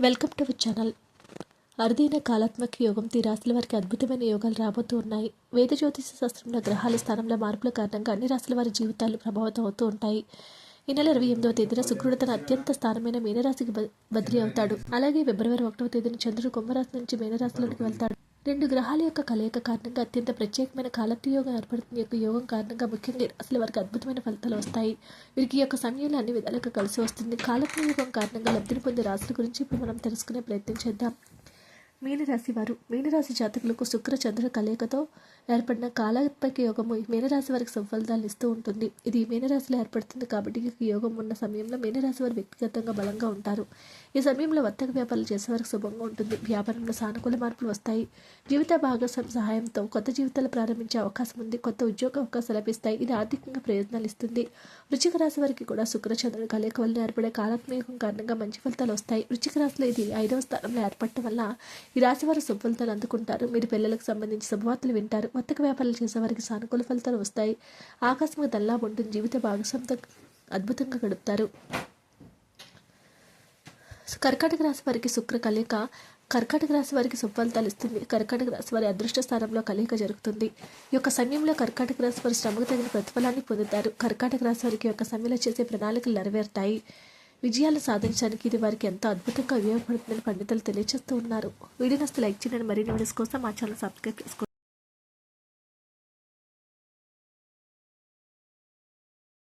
Welcome to our channel. అరుదైన కాలాత్మక యోగం ఈ రాశుల వారికి అద్భుతమైన యోగాలు రాబోతూ ఉన్నాయి. వేద జ్యోతిష శాస్త్రంలో గ్రహాల స్థానంలో మార్పుల కారణంగా అన్ని రాశుల వారి జీవితాలు ప్రభావితం అవుతూ ఉంటాయి. ఈ నెల ఇరవై ఎనిమిదవ తేదీన శుక్రుడు తన అత్యంత స్థానమైన మీనరాశికి బ- బదిలీ అవుతాడు. అలాగే ఫిబ్రవరి ఒకటవ తేదీన చంద్రుడు కుంభరాశి నుంచి మీనరాశిలోకి వెళ్తాడు. రెండు గ్రహాల యొక్క కలయిక కారణంగా అత్యంత ప్రత్యేకమైన కాలత్వ యోగం ఏర్పడుతుంది యొక్క యోగం కారణంగా ముఖ్యంగా అసలు వారికి అద్భుతమైన ఫలితాలు వస్తాయి. వీరికి యొక్క సమయంలో అన్ని విధాలుగా కలిసి వస్తుంది. కాలత్వ యోగం కారణంగా లబ్ధిని పొందే రాశుల గురించి ఇప్పుడు మనం తెలుసుకునే ప్రయత్నం చేద్దాం. మీనరాశి వారు మీనరాశి జాతకులకు శుక్ర చంద్ర కలయికతో ఏర్పడిన కాలాత్మక యోగము మీనరాశి వారికి సఫలితాలు ఇస్తూ ఉంటుంది. ఇది మీనరాశిలో ఏర్పడుతుంది కాబట్టి ఈ యోగం ఉన్న సమయంలో మీనరాశి వారు వ్యక్తిగతంగా బలంగా ఉంటారు. ఈ సమయంలో వర్తక వ్యాపారాలు చేసే వారికి శుభంగా ఉంటుంది. వ్యాపారంలో సానుకూల మార్పులు వస్తాయి. జీవిత భాగస్వామి సహాయంతో కొత్త జీవితాలు ప్రారంభించే అవకాశం ఉంది. కొత్త ఉద్యోగ అవకాశాలు లభిస్తాయి. ఇది ఆర్థికంగా ప్రయోజనాలు ఇస్తుంది. వృచ్చిక రాశి వారికి కూడా శుక్ర చంద్రుడు కలయిక వల్ల ఏర్పడే కాలాత్మకం కారణంగా మంచి ఫలితాలు వస్తాయి. వృచ్చిక రాశిలో ఇది ఐదవ స్థానంలో ఏర్పడటం వల్ల ఈ రాశి వారు శుభ అందుకుంటారు. మీరు పిల్లలకు సంబంధించి శుభవార్తలు వింటారు. వర్తక వ్యాపారాలు చేసే వారికి సానుకూల ఫలితాలు వస్తాయి. ఆకస్మిక దల్లాభం ఉంటుంది. జీవిత భాగస్వామితో అద్భుతంగా గడుపుతారు. కర్కాటక రాశి వారికి శుక్ర కలయిక కర్కాటక రాశి వారికి సుఫలితాలు ఇస్తుంది. కర్కాటక రాశి వారి అదృష్ట స్థానంలో కలయిక జరుగుతుంది. ఈ యొక్క సమయంలో కర్కాటక రాశి వారి శ్రమకు తగిన ప్రతిఫలాన్ని పొందుతారు. కర్కాటక రాశి వారికి యొక్క సమయంలో చేసే ప్రణాళికలు నెరవేరుతాయి. విజయాలు సాధించడానికి ఇది వారికి ఎంతో అద్భుతంగా ఉపయోగపడుతుందని పండితులు తెలియజేస్తూ ఉన్నారు. వీడియో నస్తే లైక్ చేయండి. మరిన్ని వీడియోస్ కోసం మా ఛానల్ సబ్స్క్రైబ్ చేసుకోండి.